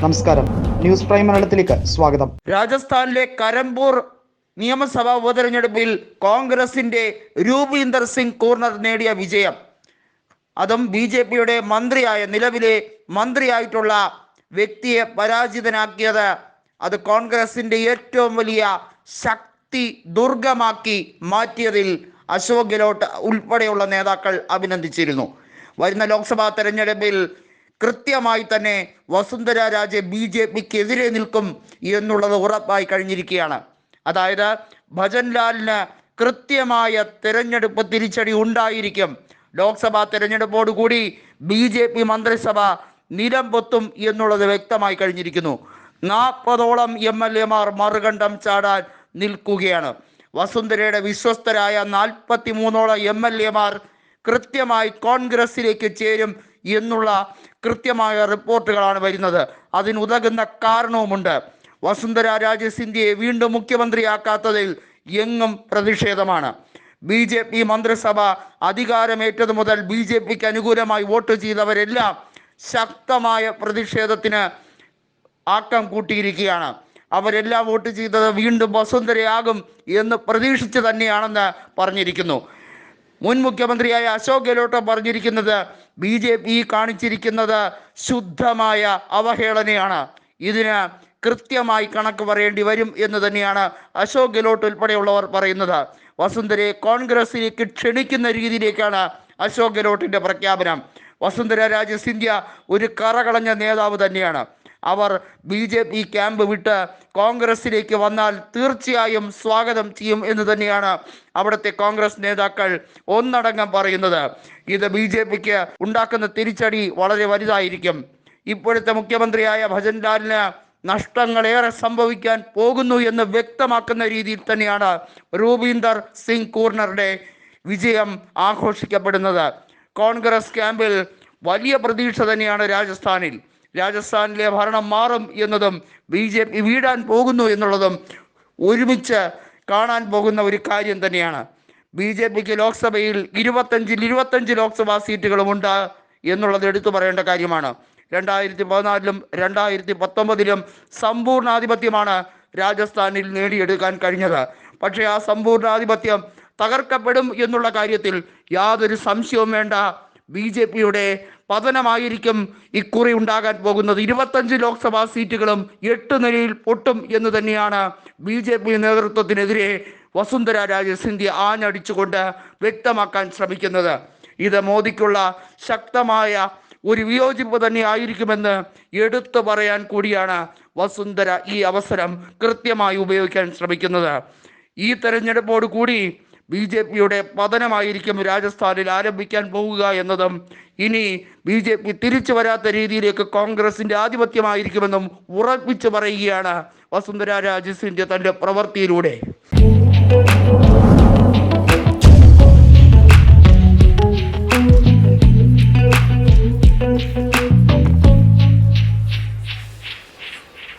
നമസ്കാരം. News prime മലയാളത്തിലേക്ക് സ്വാഗതം. രാജസ്ഥാനിലെ കരംപൂർ നിയമസഭാ ഉപതെരഞ്ഞെടുപ്പിൽ കോൺഗ്രസിന്റെ രൂപീന്ദർ സിംഗ് കൂർണർ നേടിയ വിജയം. അതും ബി ജെ പിയുടെ മന്ത്രിയായ നിലവിലെ മന്ത്രിയായിട്ടുള്ള വ്യക്തിയെ പരാജിതനാക്കിയത് അത് കോൺഗ്രസിന്റെ ഏറ്റവും വലിയ ശക്തി ദുർഗമാക്കി മാറ്റിയതിൽ അശോക് ഗെഹ്ലോട്ട് ഉൾപ്പെടെയുള്ള നേതാക്കൾ അഭിനന്ദിച്ചിരുന്നു. വരുന്ന ലോക്സഭാ തെരഞ്ഞെടുപ്പിൽ കൃത്യമായി തന്നെ വസുന്ധര രാജെ ബി ജെ പിക്ക് എതിരെ നിൽക്കും എന്നുള്ളത് ഉറപ്പായി കഴിഞ്ഞിരിക്കുകയാണ്. അതായത് ഭജൻലാലിന് കൃത്യമായ തെരഞ്ഞെടുപ്പ് തിരിച്ചടി ഉണ്ടായിരിക്കും. ലോക്സഭാ തെരഞ്ഞെടുപ്പോടുകൂടി ബി ജെ പി മന്ത്രിസഭ നിലം പൊത്തും എന്നുള്ളത് വ്യക്തമായി കഴിഞ്ഞിരിക്കുന്നു. നാൽപ്പതോളം എം എൽ എമാർ മറുകണ്ഠം ചാടാൻ നിൽക്കുകയാണ്. വസുന്ധരയുടെ വിശ്വസ്തരായ നാൽപ്പത്തി മൂന്നോളം എം എൽ എമാർ കൃത്യമായി കോൺഗ്രസിലേക്ക് ചേരും എന്നുള്ള കൃത്യമായ റിപ്പോർട്ടുകളാണ് വരുന്നത്. അതിനുതകുന്ന കാരണവുമുണ്ട്. വസുന്ധര രാജ സിന്ധ്യയെ വീണ്ടും മുഖ്യമന്ത്രിയാക്കാത്തതിൽ എങ്ങും പ്രതിഷേധമാണ്. ബി ജെ പി മന്ത്രിസഭ അധികാരമേറ്റതു മുതൽ ബി ജെ പിക്ക് അനുകൂലമായി വോട്ട് ചെയ്തവരെല്ലാം ശക്തമായ പ്രതിഷേധത്തിന് ആക്കം കൂട്ടിയിരിക്കുകയാണ്. അവരെല്ലാം വോട്ട് ചെയ്തത് വീണ്ടും വസുന്ധരയാകും എന്ന് പ്രതീക്ഷിച്ച് തന്നെയാണെന്ന് പറഞ്ഞിരിക്കുന്നു. മുൻ മുഖ്യമന്ത്രിയായ അശോക് ഗെഹ്ലോട്ട് പറഞ്ഞിരിക്കുന്നത് ബി ജെ പി കാണിച്ചിരിക്കുന്നത് ശുദ്ധമായ അവഹേളനയാണ്. ഇതിന് കൃത്യമായി കണക്ക് പറയേണ്ടി വരും എന്ന് തന്നെയാണ് അശോക് ഗെഹ്ലോട്ട് ഉൾപ്പെടെയുള്ളവർ പറയുന്നത്. വസുന്ധരയെ കോൺഗ്രസിലേക്ക് ക്ഷണിക്കുന്ന രീതിയിലേക്കാണ് അശോക് ഗെഹ്ലോട്ടിന്റെ പ്രഖ്യാപനം. വസുന്ധര രാജ സിന്ധ്യ ഒരു കറകളഞ്ഞ നേതാവ് തന്നെയാണ്. അവർ ബി ജെ പി ക്യാമ്പ് വിട്ട് കോൺഗ്രസിലേക്ക് വന്നാൽ തീർച്ചയായും സ്വാഗതം ചെയ്യും എന്ന് തന്നെയാണ് അവിടുത്തെ കോൺഗ്രസ് നേതാക്കൾ ഒന്നടങ്കം പറയുന്നത്. ഇത് ബി ജെ പിക്ക് ഉണ്ടാക്കുന്ന തിരിച്ചടി വളരെ വലുതായിരിക്കും. ഇപ്പോഴത്തെ മുഖ്യമന്ത്രിയായ ഭജൻലാലിന് നഷ്ടങ്ങളേറെ സംഭവിക്കാൻ പോകുന്നു എന്ന് വ്യക്തമാക്കുന്ന രീതിയിൽ തന്നെയാണ് രൂപീന്ദർ സിംഗ് കൂർണറുടെ വിജയം ആഘോഷിക്കപ്പെടുന്നത്. കോൺഗ്രസ് ക്യാമ്പിൽ വലിയ പ്രതീക്ഷ തന്നെയാണ് രാജസ്ഥാനിൽ. രാജസ്ഥാനിലെ ഭരണം മാറും എന്നതും ബി ജെ പി വീടാൻ പോകുന്നു എന്നുള്ളതും ഒരുമിച്ച് കാണാൻ പോകുന്ന ഒരു കാര്യം തന്നെയാണ്. ബി ജെ പിക്ക് ലോക്സഭയിൽ ഇരുപത്തഞ്ചിൽ ഇരുപത്തഞ്ച് ലോക്സഭാ സീറ്റുകളുമുണ്ട് എന്നുള്ളത് എടുത്തു പറയേണ്ട കാര്യമാണ്. രണ്ടായിരത്തി പതിനാലിലും രണ്ടായിരത്തി പത്തൊമ്പതിലും സമ്പൂർണാധിപത്യമാണ് രാജസ്ഥാനിൽ നേടിയെടുക്കാൻ കഴിഞ്ഞത്. പക്ഷേ ആ സമ്പൂർണാധിപത്യം തകർക്കപ്പെടും എന്നുള്ള കാര്യത്തിൽ യാതൊരു സംശയവും വേണ്ട. ബി ജെ പിയുടെ പതനമായിരിക്കും ഇക്കുറി ഉണ്ടാകാൻ പോകുന്നത്. ഇരുപത്തഞ്ച് ലോക്സഭാ സീറ്റുകളും എട്ട് നിലയിൽ പൊട്ടും എന്ന് തന്നെയാണ് ബി ജെ പി നേതൃത്വത്തിനെതിരെ വസുന്ധര രാജ സിന്ധ്യ ആഞ്ഞടിച്ചുകൊണ്ട് വ്യക്തമാക്കാൻ ശ്രമിക്കുന്നത്. ഇത് മോദിക്കുള്ള ശക്തമായ ഒരു വിയോജിപ്പ് തന്നെ ആയിരിക്കുമെന്ന് എടുത്തു പറയാൻ കൂടിയാണ് വസുന്ധര ഈ അവസരം കൃത്യമായി ഉപയോഗിക്കാൻ ശ്രമിക്കുന്നത്. ഈ തെരഞ്ഞെടുപ്പോട് കൂടി ബി ജെ പിയുടെ പതനമായിരിക്കും രാജസ്ഥാനിൽ ആരംഭിക്കാൻ പോവുക എന്നതും ഇനി ബി ജെ പി തിരിച്ചു വരാത്ത രീതിയിലേക്ക് കോൺഗ്രസിന്റെ ആധിപത്യമായിരിക്കുമെന്നും ഉറപ്പിച്ചു പറയുകയാണ് വസുന്ധര രാജസിന്റെ തന്റെ പ്രവൃത്തിയിലൂടെ.